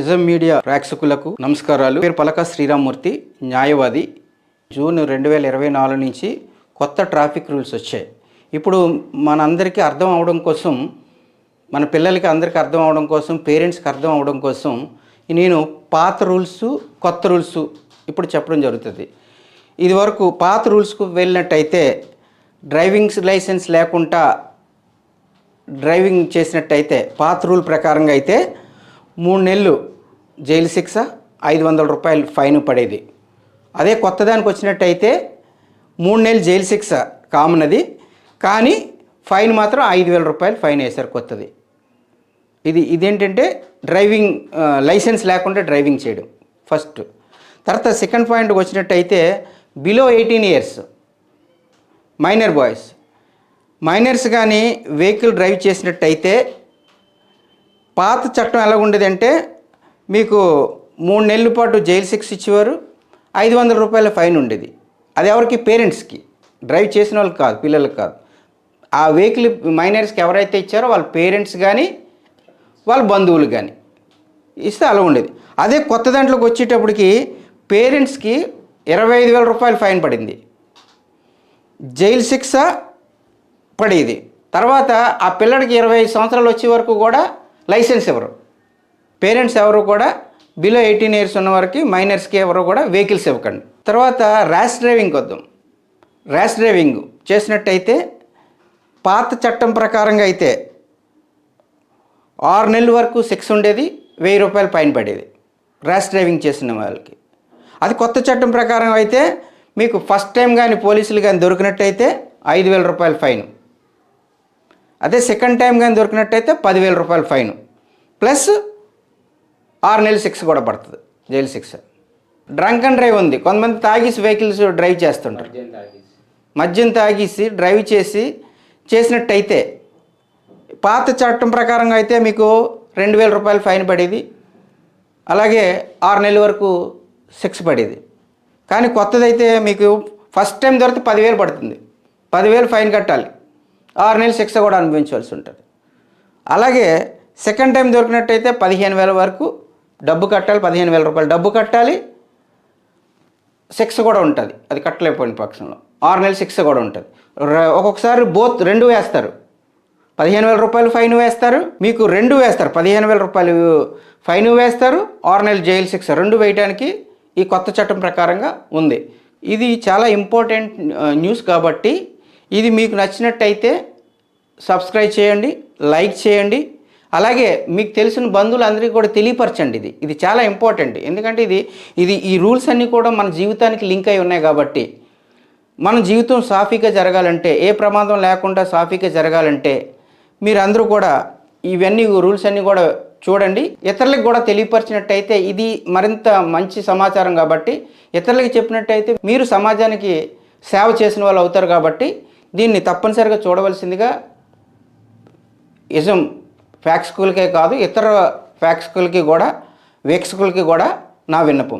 Ism media ప్రేక్షకులకు నమస్కారాలు. పేరు పలక శ్రీరామ్మూర్తి న్యాయవాది. జూన్ రెండు వేల ఇరవై నాలుగు నుంచి కొత్త ట్రాఫిక్ రూల్స్ వచ్చాయి. ఇప్పుడు మనందరికీ అర్థం అవడం కోసం మన పిల్లలకి అందరికీ అర్థం అవడం కోసం పేరెంట్స్కి అర్థం అవడం కోసం నేను పాత రూల్స్ కొత్త రూల్స్ ఇప్పుడు చెప్పడం జరుగుతుంది. ఇదివరకు పాత రూల్స్కు వెళ్ళినట్టయితే డ్రైవింగ్ లైసెన్స్ లేకుండా డ్రైవింగ్ చేసినట్టయితే పాత రూల్ ప్రకారంగా అయితే మూడు నెలలు జైలు శిక్ష ఐదు వందల రూపాయలు ఫైన్ పడేది. అదే కొత్తదానికి వచ్చినట్టయితే మూడు నెలలు జైలు శిక్ష కామన్ అది కానీ ఫైన్ మాత్రం ఐదు వేల రూపాయలు ఫైన్ వేశారు కొత్తది. ఇది ఇదేంటంటే డ్రైవింగ్ లైసెన్స్ లేకుండా డ్రైవింగ్ చేయడం ఫస్ట్. తర్వాత సెకండ్ పాయింట్కి వచ్చినట్టయితే below eighteen years minor boys. Minors కానీ వెహికల్ డ్రైవ్ చేసినట్టయితే పాత చట్టం ఎలా ఉండేదంటే మీకు మూడు నెలల పాటు జైలు శిక్ష ఇచ్చేవారు ఐదు వందల రూపాయల ఫైన్ ఉండేది. అది ఎవరికి? పేరెంట్స్కి. డ్రైవ్ చేసిన వాళ్ళకి కాదు పిల్లలకి కాదు. ఆ వెహికల్ మైనర్స్కి ఎవరైతే ఇచ్చారో వాళ్ళ పేరెంట్స్ కానీ వాళ్ళ బంధువులు కానీ ఇస్తే అలా ఉండేది. అదే కొత్త దాంట్లోకి వచ్చేటప్పటికి పేరెంట్స్కి ఇరవై ఐదు వేల రూపాయలు ఫైన్ పడింది. జైలు శిక్ష పడేది. తర్వాత ఆ పిల్లడికి ఇరవై ఐదు సంవత్సరాలు వచ్చే వరకు కూడా లైసెన్స్ ఎవరు? పేరెంట్స్ ఎవరు కూడా బిలో ఎయిటీన్ ఇయర్స్ ఉన్న వారికి మైనర్స్కి ఎవరు కూడా వెహికల్స్ ఇవ్వకండి. తర్వాత ర్యాష్ డ్రైవింగ్ వద్దాం. ర్యాష్ డ్రైవింగ్ చేసినట్టయితే పాత చట్టం ప్రకారంగా అయితే ఆరు నెలల వరకు సిక్స్ ఉండేది వెయ్యి రూపాయలు పైన పడేది ర్యాష్ డ్రైవింగ్ చేసిన వాళ్ళకి. అది కొత్త చట్టం ప్రకారం అయితే మీకు ఫస్ట్ టైం కానీ పోలీసులు కానీ దొరికినట్టయితే ఐదు వేల రూపాయలు ఫైన్. అదే సెకండ్ టైం కానీ దొరికినట్టయితే పదివేల రూపాయల ఫైన్ ప్లస్ ఆరు నెలల శిక్ష కూడా పడుతుంది జైలు శిక్ష డ్రంక్ అండ్ డ్రైవ్ ఉంది. కొంతమంది తాగేసి వెహికల్స్ డ్రైవ్ చేస్తుంటారు. మద్యం తాగేసి. డ్రైవ్ చేసి చేసినట్టయితే పాత చట్టం ప్రకారంగా అయితే మీకు రెండు వేల రూపాయలు ఫైన్ పడేది. అలాగే ఆరు నెలల వరకు శిక్ష పడేది. కానీ కొత్తదైతే మీకు ఫస్ట్ టైం దొరికితే పదివేలు పడుతుంది. పదివేలు ఫైన్ కట్టాలి. ఆరు నెలలు శిక్ష కూడా అనుభవించవలసి ఉంటుంది. అలాగే సెకండ్ టైం దొరికినట్టయితే పదిహేను వేల వరకు డబ్బు కట్టాలి పదిహేను వేల రూపాయలు డబ్బు కట్టాలి శిక్ష కూడా ఉంటుంది. అది కట్టలేకపోయిన పక్షంలో. ఆరు నెలల శిక్ష కూడా ఉంటుంది. ఒక్కొక్కసారి బోత్ రెండు వేస్తారు. పదిహేను వేల రూపాయలు ఫైన్ వేస్తారు. మీకు రెండు వేస్తారు. పదిహేను వేల రూపాయలు ఫైన్ వేస్తారు. ఆరు నెలల జైలు శిక్ష. రెండు వేయడానికి ఈ కొత్త చట్టం ప్రకారంగా ఉంది. ఇది చాలా ఇంపార్టెంట్ న్యూస్ కాబట్టి ఇది మీకు నచ్చినట్టయితే సబ్స్క్రైబ్ చేయండి లైక్ చేయండి. అలాగే మీకు తెలిసిన బంధువులందరికీ కూడా తెలియపరచండి ఇది. ఇది చాలా ఇంపార్టెంట్. ఎందుకంటే ఇది ఇది ఈ రూల్స్ అన్నీ కూడా మన జీవితానికి లింక్ అయి ఉన్నాయి కాబట్టి. మన జీవితం సాఫీగా జరగాలంటే ఏ ప్రమాదం లేకుండా సాఫీగా జరగాలంటే మీరందరూ కూడా ఇవన్నీ రూల్స్ అన్నీ కూడా చూడండి. ఇతరులకు కూడా తెలియపరిచినట్టయితే ఇది మరింత మంచి సమాచారం కాబట్టి ఇతరులకి చెప్పినట్టయితే మీరు సమాజానికి సేవ చేసిన వాళ్ళు అవుతారు కాబట్టి దీన్ని తప్పనిసరిగా చూడవలసిందిగా ఇజం ఫ్యాక్స్ కాదు ఇతర ఫ్యాక్స్ కూడా వీక్షకులకి కూడా నా విన్నపం.